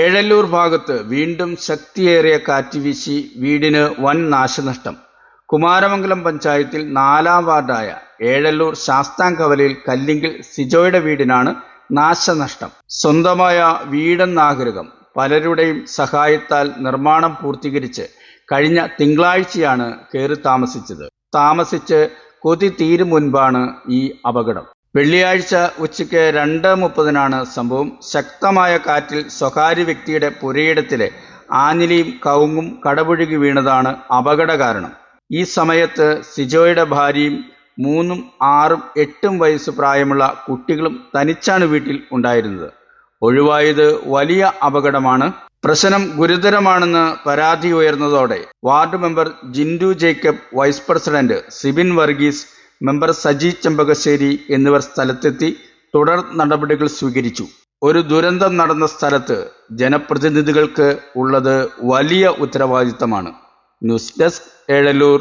ഏഴല്ലൂർ ഭാഗത്ത് വീണ്ടും ശക്തിയേറിയ കാറ്റ് വീശി വീടിന് വൻ നാശനഷ്ടം. കുമാരമംഗലം പഞ്ചായത്തിൽ നാലാം വാർഡായ ഏഴല്ലൂർ ശാസ്താംകവലയിൽ കല്ലിങ്കിൽ സിജോയുടെ വീടിനാണ് നാശനഷ്ടം. സ്വന്തമായ വീടെന്നാഗ്രഹം പലരുടെയും സഹായത്താൽ നിർമ്മാണം പൂർത്തീകരിച്ച് കഴിഞ്ഞ തിങ്കളാഴ്ചയാണ് കയറി താമസിച്ചത്. താമസിച്ച് കൊതി തീരും മുൻപാണ് ഈ അപകടം. വെള്ളിയാഴ്ച ഉച്ചയ്ക്ക് രണ്ട് മുപ്പതിനാണ് സംഭവം. ശക്തമായ കാറ്റിൽ സ്വകാര്യ വ്യക്തിയുടെ പുരയിടത്തിലെ ആഞ്ഞിലിയും കവുങ്ങും കടപുഴുകി വീണതാണ് അപകട കാരണം ഈ സമയത്ത് സിജോയുടെ ഭാര്യയും മൂന്നും ആറും എട്ടും വയസ്സ് പ്രായമുള്ള കുട്ടികളും തനിച്ചാണ് വീട്ടിൽ ഉണ്ടായിരുന്നത്. ഒഴിവായത് വലിയ അപകടമാണ്. പ്രശ്നം ഗുരുതരമാണെന്ന് പരാതി ഉയർന്നതോടെ ward member Jindu Jacob vice president Sibin Varghese member Saji Chempakassery എന്നിവർ സ്ഥലത്തെത്തി തുടർ നടപടികൾ സ്വീകരിച്ചു. ഒരു ദുരന്തം നടന്ന സ്ഥലത്ത് ജനപ്രതിനിധികൾക്ക് ഉള്ളത് വലിയ ഉത്തരവാദിത്തമാണ്. News desk Ezhalloor